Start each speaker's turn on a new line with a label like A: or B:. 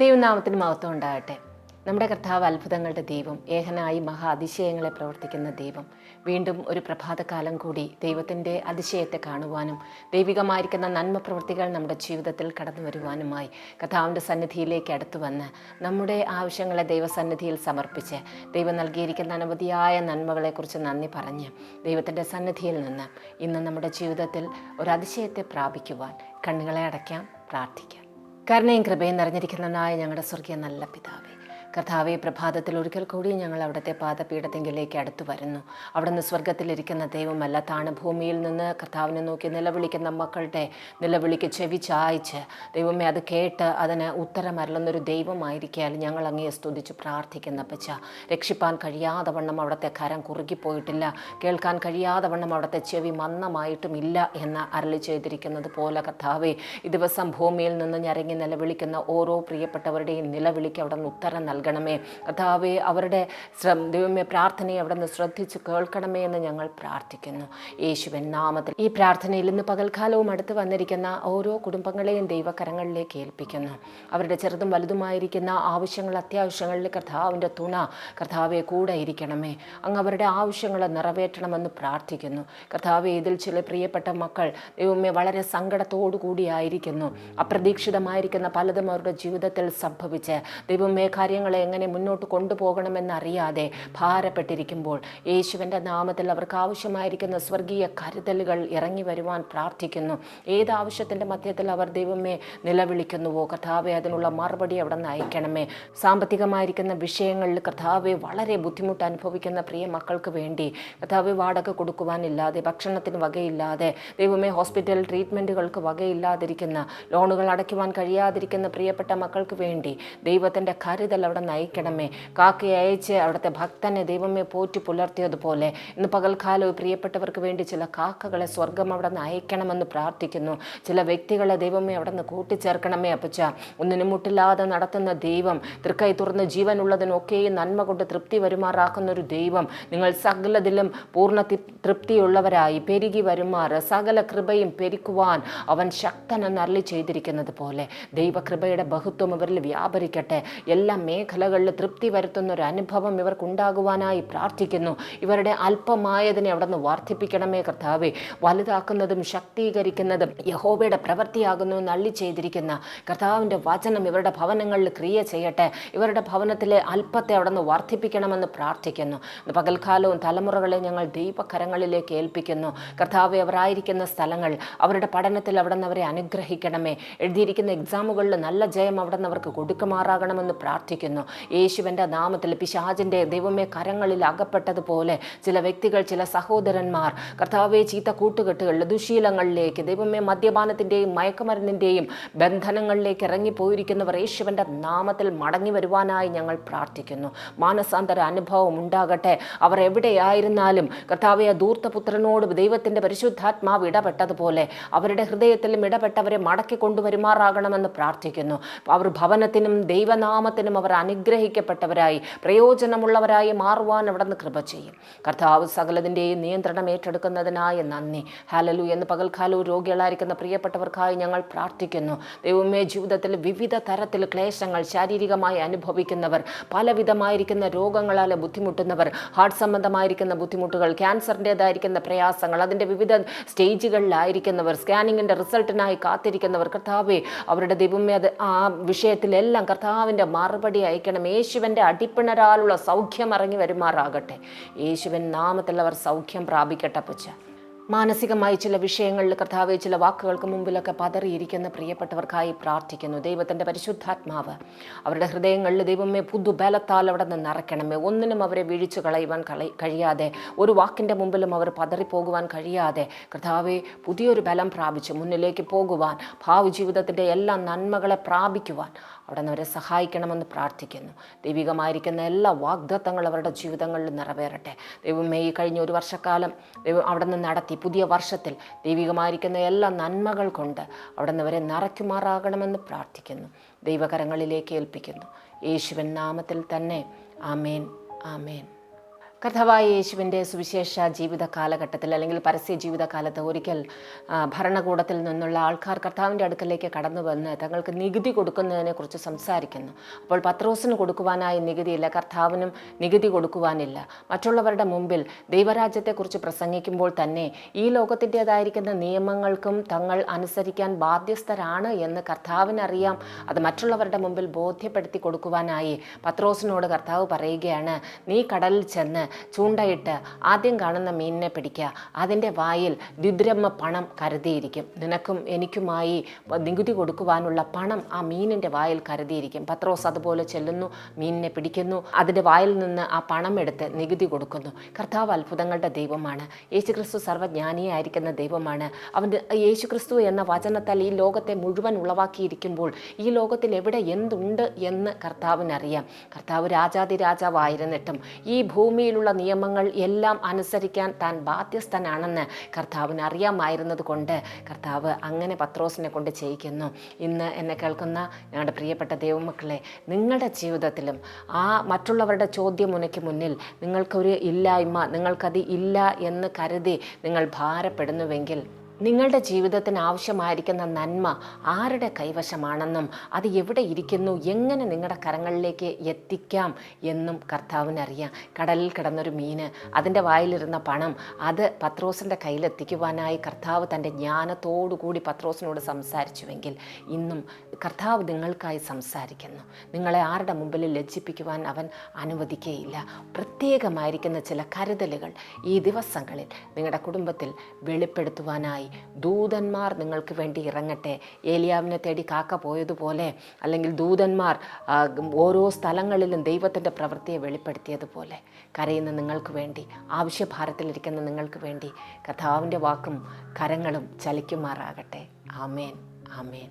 A: ദൈവനാമത്തിന് മഹത്വം ഉണ്ടാകട്ടെ. നമ്മുടെ കർത്താവ് അത്ഭുതങ്ങളുടെ ദൈവം ഏഹനായി മഹാ അതിശയങ്ങളെ പ്രവർത്തിക്കുന്ന ദൈവം. വീണ്ടും ഒരു പ്രഭാതകാലം കൂടി ദൈവത്തിന്റെ അതിശയത്തെ കാണുവാനും ദൈവികമായിരിക്കുന്ന നന്മ പ്രവൃത്തികൾ നമ്മുടെ ജീവിതത്തിൽ കടന്നു വരുവാനുമായി കർത്താവിന്റെ സന്നിധിയിലേക്ക് അടുത്തു വന്ന് നമ്മുടെ ആവശ്യങ്ങളെ ദൈവസന്നിധിയിൽ സമർപ്പിച്ച് ദൈവം നൽകിയിരിക്കുന്ന അനവധിയായ നന്മകളെക്കുറിച്ച് നന്ദി പറഞ്ഞ് ദൈവത്തിന്റെ സന്നിധിയിൽ നിന്ന് ഇന്ന് നമ്മുടെ ജീവിതത്തിൽ ഒരു അതിശയത്തെ പ്രാപിക്കുവാൻ കണ്ണുകളെ അടയ്ക്കാം പ്രാർത്ഥിക്കാം. കരുണയും കൃപയും നിറഞ്ഞിരിക്കുന്നതായ ഞങ്ങളുടെ സ്വർഗീയ നല്ല പിതാവേ. കർത്താവെ പ്രഭാതത്തിൽ ഒരിക്കൽ കൂടി ഞങ്ങൾ അവിടുത്തെ പാദപീഠത്തെങ്കിലേക്ക് അടുത്തു വരുന്നു. അവിടുന്ന് സ്വർഗത്തിലിരിക്കുന്ന ദൈവമല്ല താണ് ഭൂമിയിൽ നിന്ന് കർത്താവിനെ നോക്കി നിലവിളിക്കുന്ന മക്കളുടെ നിലവിളിക്ക് ചെവി ചായ്ച്ച് ദൈവമേ അത് കേട്ട് അതിന് ഉത്തരമരുളുന്നൊരു ദൈവമായിരിക്കാൽ ഞങ്ങൾ അങ്ങയെ സ്തുതിച്ച് പ്രാർത്ഥിക്കുന്ന പച്ച രക്ഷിപ്പാൻ കഴിയാതെ വണ്ണം അവിടുത്തെ കരം കുറുകിപ്പോയിട്ടില്ല. കേൾക്കാൻ കഴിയാതെ വണ്ണം അവിടുത്തെ ചെവി മന്ദമായിട്ടുമില്ല എന്ന് അരളി ചെയ്തിരിക്കുന്നത് പോലെ കർത്താവെ ഈ ദിവസം ഭൂമിയിൽ നിന്ന് ഞരങ്ങി നിലവിളിക്കുന്ന ഓരോ പ്രിയപ്പെട്ടവരുടെയും നിലവിളിക്ക് അവിടെ ഉത്തരം നൽകണമേ. കഥാവേ അവരുടെ ദൈവമേ പ്രാർത്ഥനയെ അവിടെ നിന്ന് ശ്രദ്ധിച്ച് കേൾക്കണമേ എന്ന് ഞങ്ങൾ പ്രാർത്ഥിക്കുന്നു. യേശുവൻ നാമത്തിൽ. ഈ പ്രാർത്ഥനയിൽ ഇന്ന് പകൽക്കാലവും അടുത്ത് വന്നിരിക്കുന്ന ഓരോ കുടുംബങ്ങളെയും ദൈവകരങ്ങളിലേക്ക് ഏൽപ്പിക്കുന്നു. അവരുടെ ചെറുതും വലുതുമായിരിക്കുന്ന ആവശ്യങ്ങൾ അത്യാവശ്യങ്ങളിൽ കർത്താവിന്റെ തുണ കർത്താവെ കൂടെ ഇരിക്കണമേ. അങ്ങ് അവരുടെ ആവശ്യങ്ങൾ നിറവേറ്റണമെന്ന് പ്രാർത്ഥിക്കുന്നു. കർത്താവെ ഇതിൽ ചില പ്രിയപ്പെട്ട മക്കൾ ദൈവമേ വളരെ സങ്കടത്തോടു കൂടിയായിരിക്കുന്നു. അപ്രതീക്ഷിതമായിരിക്കുന്ന പലതും അവരുടെ ജീവിതത്തിൽ സംഭവിച്ച് ദൈവമേ കാര്യങ്ങളെ എങ്ങനെ മുന്നോട്ട് കൊണ്ടുപോകണമെന്നറിയാതെ ഭാരപ്പെട്ടിരിക്കുമ്പോൾ യേശുവിന്റെ നാമത്തിൽ അവർക്ക് ആവശ്യമായിരിക്കുന്ന സ്വർഗീയ കരുതലുകൾ ഇറങ്ങി വരുവാൻ പ്രാർത്ഥിക്കുന്നു. ഏത് ആവശ്യത്തിന്റെ മധ്യത്തിൽ അവർ ദൈവമേ നിലവിളിക്കുന്നുവോ? കർത്താവെ അതിനുള്ള മറുപടി അവിടെ നിന്ന് അയക്കണമേ. സാമ്പത്തികമായിരിക്കുന്ന വിഷയങ്ങളിൽ കർത്താവെ വളരെ ബുദ്ധിമുട്ട് അനുഭവിക്കുന്ന പ്രിയ മക്കൾക്ക് വേണ്ടി കർത്താവെ വാടക കൊടുക്കുവാനില്ലാതെ ഭക്ഷണത്തിന് വകയില്ലാതെ ദൈവമേ ഹോസ്പിറ്റൽ ട്രീറ്റ്മെന്റുകൾക്ക് വകയില്ലാതിരിക്കുന്ന ലോണുകൾ അടയ്ക്കുവാൻ കഴിയാതിരിക്കുന്ന പ്രിയപ്പെട്ട മക്കൾക്ക് വേണ്ടി ദൈവത്തിന്റെ കരുതൽ അവിടെ നയിക്കണമേ. കാക്കയെ അയച്ച് അവിടുത്തെ ഭക്തനെ ദൈവമേ പോറ്റി പുലർത്തിയതുപോലെ ഇന്ന് പകൽക്കാലം പ്രിയപ്പെട്ടവർക്ക് വേണ്ടി ചില കാക്കകളെ സ്വർഗം അവിടെ നിന്ന് അയക്കണമെന്ന് പ്രാർത്ഥിക്കുന്നു. ചില വ്യക്തികളെ ദൈവമേ അവിടെ നിന്ന് കൂട്ടിച്ചേർക്കണമേ അപ്പച്ച. ഒന്നിനും മുട്ടില്ലാതെ നടത്തുന്ന ദൈവം തൃക്കൈ തുറന്ന് ജീവനുള്ളതിനൊക്കെയും നന്മ കൊണ്ട് തൃപ്തി വരുമാറാക്കുന്ന ഒരു ദൈവം. നിങ്ങൾ സകലതിലും പൂർണ തൃപ്തിയുള്ളവരായി പെരുകി വരുമാറ് സകല കൃപയും പെരുക്കുവാൻ അവൻ ശക്തനെന്നറി ചെയ്തിരിക്കുന്നത് പോലെ ദൈവകൃപയുടെ ബഹുത്വം ഇവരിൽ വ്യാപരിക്കട്ടെ. എല്ലാ മേഖലകളിൽ തൃപ്തി വരുത്തുന്ന ഒരു അനുഭവം ഇവർക്കുണ്ടാകുവാനായി പ്രാർത്ഥിക്കുന്നു. ഇവരുടെ അല്പമായതിനെ അവിടെ നിന്ന് വർദ്ധിപ്പിക്കണമേ കർത്താവെ. വലുതാക്കുന്നതും ശക്തീകരിക്കുന്നതും യഹോബയുടെ പ്രവൃത്തിയാകുന്നു നള്ളി ചെയ്തിരിക്കുന്ന കർത്താവിന്റെ വചനം ഇവരുടെ ഭവനങ്ങളിൽ ക്രിയ ചെയ്യട്ടെ. ഇവരുടെ ഭവനത്തിലെ അല്പത്തെ അവിടെ നിന്ന് വർദ്ധിപ്പിക്കണമെന്ന് പ്രാർത്ഥിക്കുന്നു. പകൽക്കാലവും തലമുറകളെ ഞങ്ങൾ ദീപകരങ്ങളിലേക്ക് ഏൽപ്പിക്കുന്നു. കർത്താവ് അവരായിരിക്കുന്ന സ്ഥലങ്ങൾ അവരുടെ പഠനത്തിൽ അവിടെ നിന്ന് അവരെ അനുഗ്രഹിക്കണമേ. എഴുതിയിരിക്കുന്ന എക്സാമുകളിൽ നല്ല ജയം അവിടെ നിന്ന് അവർക്ക് കൊടുക്കുമാറാകണമെന്ന് പ്രാർത്ഥിക്കുന്നു. യേശുവിന്റെ നാമത്തിൽ പിശാജിന്റെ ദൈവമേ കരങ്ങളിൽ അകപ്പെട്ടതുപോലെ ചില വ്യക്തികൾ ചില സഹോദരന്മാർ കർത്താവെ ചീത്ത കൂട്ടുകെട്ടുകളിൽ ദുശീലങ്ങളിലേക്ക് ദൈവമേ മദ്യപാനത്തിന്റെയും മയക്കുമരുന്നിന്റെയും ബന്ധനങ്ങളിലേക്ക് ഇറങ്ങിപ്പോയിരിക്കുന്നവർ യേശുവിന്റെ നാമത്തിൽ മടങ്ങി വരുവാനായി ഞങ്ങൾ പ്രാർത്ഥിക്കുന്നു. മാനസാന്തര അനുഭവം ഉണ്ടാകട്ടെ. അവർ എവിടെയായിരുന്നാലും കർത്താവെ ധൂർത്തപുത്രനോട് ദൈവത്തിന്റെ പരിശുദ്ധാത്മാവ് ഇടപെട്ടതുപോലെ അവരുടെ ഹൃദയത്തിലും ഇടപെട്ടവരെ മടക്കി കൊണ്ടുവരുമാറാകണമെന്ന് പ്രാർത്ഥിക്കുന്നു. അവർ ഭവനത്തിനും ദൈവനാമത്തിനും അവർ അനുഗ്രഹിക്കപ്പെട്ടവരായി പ്രയോജനമുള്ളവരായി മാറുവാൻ അവിടെ നിന്ന് കൃപ ചെയ്യും. കർത്താവ് സകലതിന്റെയും നിയന്ത്രണം ഏറ്റെടുക്കുന്നതിനായി നന്ദി. ഹാലലു എന്ന് പകൽക്കാലവും രോഗികളായിരിക്കുന്ന പ്രിയപ്പെട്ടവർക്കായി ഞങ്ങൾ പ്രാർത്ഥിക്കുന്നു. ദൈവമേ ജീവിതത്തിൽ വിവിധ തരത്തിൽ ക്ലേശങ്ങൾ ശാരീരികമായി അനുഭവിക്കുന്നവർ പലവിധമായിരിക്കുന്ന രോഗങ്ങളാൽ ബുദ്ധിമുട്ടുന്നവർ ഹാർട്ട് സംബന്ധമായിരിക്കുന്ന ബുദ്ധിമുട്ടുകൾ ക്യാൻസറിന്റെതായിരിക്കുന്ന പ്രയാസങ്ങൾ അതിന്റെ വിവിധ സ്റ്റേജുകളിലായിരിക്കുന്നവർ സ്കാനിങ്ങിന്റെ റിസൾട്ടിനായി കാത്തിരിക്കുന്നവർ കർത്താവെ അവരുടെ ദൈവമേ അത് ആ വിഷയത്തിലെല്ലാം കർത്താവിന്റെ മറുപടി അയക്കണം യേശുവിന്റെ അടിപ്പിണരാലുള്ള സൗഖ്യം ഇറങ്ങി വരുമാറാകട്ടെ. യേശുവൻ നാമത്തിൽ അവർ സൗഖ്യം പ്രാപിക്കട്ടെ പുച്ച മാനസികമായി ചില വിഷയങ്ങളിൽ കർത്താവ് ചില വാക്കുകൾക്ക് മുമ്പിലൊക്കെ പതറിയിരിക്കുന്ന പ്രിയപ്പെട്ടവർക്കായി പ്രാർത്ഥിക്കുന്നു. ദൈവത്തിന്റെ പരിശുദ്ധാത്മാവ് അവരുടെ ഹൃദയങ്ങളിൽ ദൈവമേ പുതുബലത്താൽ അവിടെ നിന്ന് നിറയ്ക്കണമേ. ഒന്നിനും അവരെ വിഴിച്ചു കളയുവാൻ കള കഴിയാതെ ഒരു വാക്കിന്റെ മുമ്പിലും അവർ പതറിപ്പോകുവാൻ കഴിയാതെ കർത്താവെ പുതിയൊരു ബലം പ്രാപിച്ച് മുന്നിലേക്ക് പോകുവാൻ ഭാവി ജീവിതത്തിന്റെ എല്ലാ നന്മകളെ പ്രാപിക്കുവാൻ അവിടെ നിന്ന് അവരെ സഹായിക്കണമെന്ന് പ്രാർത്ഥിക്കുന്നു. ദൈവികമായിരിക്കുന്ന എല്ലാ വാഗ്ദത്തങ്ങളും അവരുടെ ജീവിതങ്ങളിൽ നിറവേറട്ടെ. ദൈവമേ ഈ കഴിഞ്ഞ ഒരു വർഷക്കാലം ദൈവം അവിടെ നിന്ന് നടത്തി പുതിയ വർഷത്തിൽ ദൈവികമായിരിക്കുന്ന എല്ലാ നന്മകൾ കൊണ്ട് അവിടെ നിന്ന് അവരെ നിറയ്ക്കുമാറാകണമെന്ന് പ്രാർത്ഥിക്കുന്നു. ദൈവകരങ്ങളിലേക്ക് ഏൽപ്പിക്കുന്നു. യേശുവൻ നാമത്തിൽ തന്നെ. ആമേൻ. ആമേൻ. കർത്താവായ യേശുവിന്റെ സുവിശേഷ ജീവിത കാലഘട്ടത്തിൽ അല്ലെങ്കിൽ പരസ്യ ജീവിത കാലത്ത് ഒരിക്കൽ ഭരണകൂടത്തിൽ നിന്നുള്ള ആൾക്കാർ കർത്താവിന്റെ അടുക്കലേക്ക് കടന്നു വന്ന് തങ്ങൾക്ക് നികുതി കൊടുക്കുന്നതിനെക്കുറിച്ച് സംസാരിക്കുന്നു. അപ്പോൾ പത്രോസിന് കൊടുക്കുവാനായി നികുതിയില്ല കർത്താവിനും നികുതി കൊടുക്കുവാനില്ല. മറ്റുള്ളവരുടെ മുമ്പിൽ ദൈവരാജ്യത്തെക്കുറിച്ച് പ്രസംഗിക്കുമ്പോൾ തന്നെ ഈ ലോകത്തിന്റെതായിരിക്കുന്ന നിയമങ്ങൾക്കും തങ്ങൾ അനുസരിക്കാൻ ബാധ്യസ്ഥരാണ് എന്ന് കർത്താവിനറിയാം. അത് മറ്റുള്ളവരുടെ മുമ്പിൽ ബോധ്യപ്പെടുത്തി കൊടുക്കുവാനായി പത്രോസിനോട് കർത്താവ് പറയുകയാണ് നീ കടലിൽ ചെന്ന് ചൂണ്ടയിട്ട് ആദ്യം കാണുന്ന മീനിനെ പിടിക്കുക. അതിന്റെ വായിൽ ദുദ്രമ്മ പണം കരുതിയിരിക്കും. നിനക്കും എനിക്കുമായി നികുതി കൊടുക്കുവാനുള്ള പണം ആ മീനിന്റെ വായിൽ കരുതിയിരിക്കും. പത്രോസ് അതുപോലെ ചെല്ലുന്നു മീനിനെ പിടിക്കുന്നു. അതിന്റെ വായിൽ നിന്ന് ആ പണം എടുത്ത് നികുതി കൊടുക്കുന്നു. കർത്താവ് അത്ഭുതങ്ങളുടെ ദൈവമാണ്. യേശുക്രിസ്തു സർവജ്ഞാനിയായിരിക്കുന്ന ദൈവമാണ്. അവന്റെ യേശുക്രിസ്തു എന്ന വചനത്താൽ ഈ ലോകത്തെ മുഴുവൻ ഉളവാക്കിയിരിക്കുമ്പോൾ ഈ ലോകത്തിൽ എവിടെ എന്തുണ്ട് എന്ന് കർത്താവിനറിയാം. കർത്താവ് രാജാതിരാജാവായിരുന്നിട്ടും ഈ ഈ ഭൂമിയിലുള്ള നിയമങ്ങൾ എല്ലാം അനുസരിക്കാൻ താൻ ബാധ്യസ്ഥനാണെന്ന് കർത്താവിന് അറിയാമായിരുന്നത് കൊണ്ട് കർത്താവ് അങ്ങനെ പത്രോസിനെ കൊണ്ട് ചെയ്യിക്കുന്നു. ഇന്ന് എന്നെ കേൾക്കുന്ന ഞങ്ങളുടെ പ്രിയപ്പെട്ട ദൈവമക്കളെ നിങ്ങളുടെ ജീവിതത്തിലും ആ മറ്റുള്ളവരുടെ ചോദ്യമുനയ്ക്ക് മുന്നിൽ നിങ്ങൾക്കൊരു ഇല്ലായ്മ നിങ്ങൾക്കത് ഇല്ല എന്ന് കരുതി നിങ്ങൾ ഭാരപ്പെടുന്നുവെങ്കിൽ നിങ്ങളുടെ ജീവിതത്തിന് ആവശ്യമായിരിക്കുന്ന നന്മ ആരുടെ കൈവശമാണെന്നും അത് എവിടെ ഇരിക്കുന്നു എങ്ങനെ നിങ്ങളുടെ കരങ്ങളിലേക്ക് എത്തിക്കാം എന്നും കർത്താവിനറിയാം. കടലിൽ കിടന്നൊരു മീന് അതിന്റെ വായിലിരുന്ന പണം അത് പത്രോസിന്റെ കയ്യിലെത്തിക്കുവാനായി കർത്താവ് തന്റെ ജ്ഞാനത്തോടുകൂടി പത്രോസിനോട് സംസാരിച്ചുവെങ്കിൽ ഇന്നും കർത്താവ് നിങ്ങൾക്കായി സംസാരിക്കുന്നു. നിങ്ങളെ ആരുടെ മുമ്പിൽ ലജ്ജിപ്പിക്കുവാൻ അവൻ അനുവദിക്കുകയില്ല. പ്രത്യേകമായിരിക്കുന്ന ചില കരുതലുകൾ ഈ ദിവസങ്ങളിൽ നിങ്ങളുടെ കുടുംബത്തിൽ വെളിപ്പെടുത്തുവാനായി ദൂതന്മാർ നിങ്ങൾക്ക് വേണ്ടി ഇറങ്ങട്ടെ. ഏലിയാവിനെ തേടി കാക്ക പോയതുപോലെ അല്ലെങ്കിൽ ദൂതന്മാർ ഓരോ സ്ഥലങ്ങളിലും ദൈവത്തിന്റെ പ്രവൃത്തിയെ വെളിപ്പെടുത്തിയതുപോലെ കരയുന്ന നിങ്ങൾക്ക് വേണ്ടി ആവശ്യഭാരത്തിലിരിക്കുന്ന നിങ്ങൾക്ക് വേണ്ടി കഥാവിന്റെ വാക്കും കരങ്ങളും ചലിക്കുമാറാകട്ടെ. ആമേൻ. ആമേൻ.